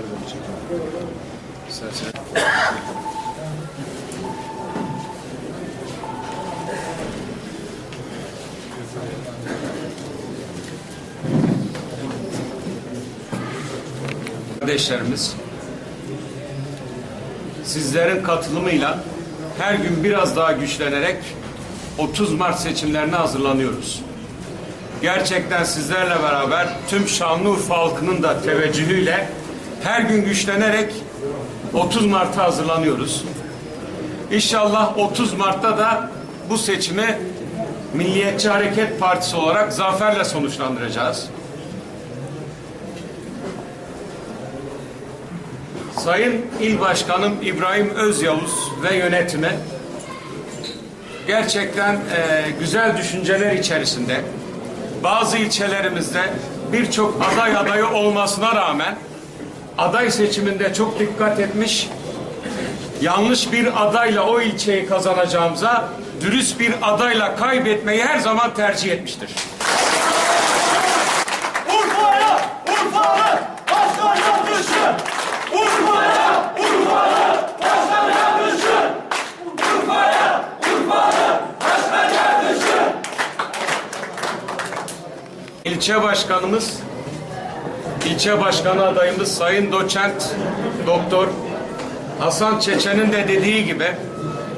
Nereden çekelim? İstersen. Kardeşlerimiz, sizlerin katılımıyla her gün biraz daha güçlenerek 30 Mart seçimlerine hazırlanıyoruz. Gerçekten sizlerle beraber tüm Şanlıurfa halkının da teveccühüyle her gün güçlenerek 30 Mart'a hazırlanıyoruz. İnşallah 30 Mart'ta da bu seçimi Milliyetçi Hareket Partisi olarak zaferle sonuçlandıracağız. Sayın İl Başkanım İbrahim Özyavuz ve yönetimi gerçekten e, güzel düşünceler içerisinde bazı ilçelerimizde birçok aday adayı olmasına rağmen aday seçiminde çok dikkat etmiş yanlış bir adayla o ilçeyi kazanacağımıza dürüst bir adayla kaybetmeyi her zaman tercih etmiştir. Urfa'ya, Urfa'ya, başkan düşün. Urfa'ya, Urfa'ya, başkan düşün. Urfa'ya, Urfa'ya, başkan düşün. İlçe başkanımız, ilçe başkanı adayımız Sayın Doçent Doktor Hasan Çeçen'in de dediği gibi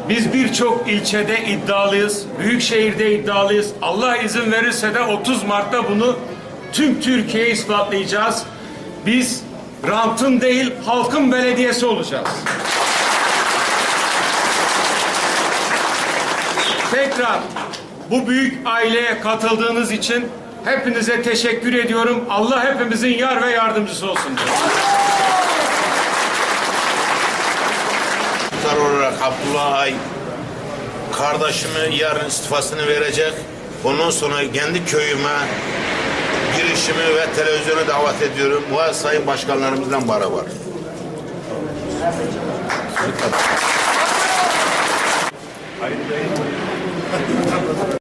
biz birçok ilçede iddialıyız, büyük şehirde iddialıyız. Allah izin verirse de 30 Mart'ta bunu tüm Türkiye'ye ispatlayacağız. Biz rantın değil halkın belediyesi olacağız. Tekrar bu büyük aileye katıldığınız için hepinize teşekkür ediyorum. Allah hepimizin yar ve yardımcısı olsun. Muhtar olarak Abdullah Ay kardeşimi yarın istifasını verecek. Ondan sonra kendi köyüme girişimi ve televizyona davet ediyorum. Bu sayın başkanlarımızdan beraber.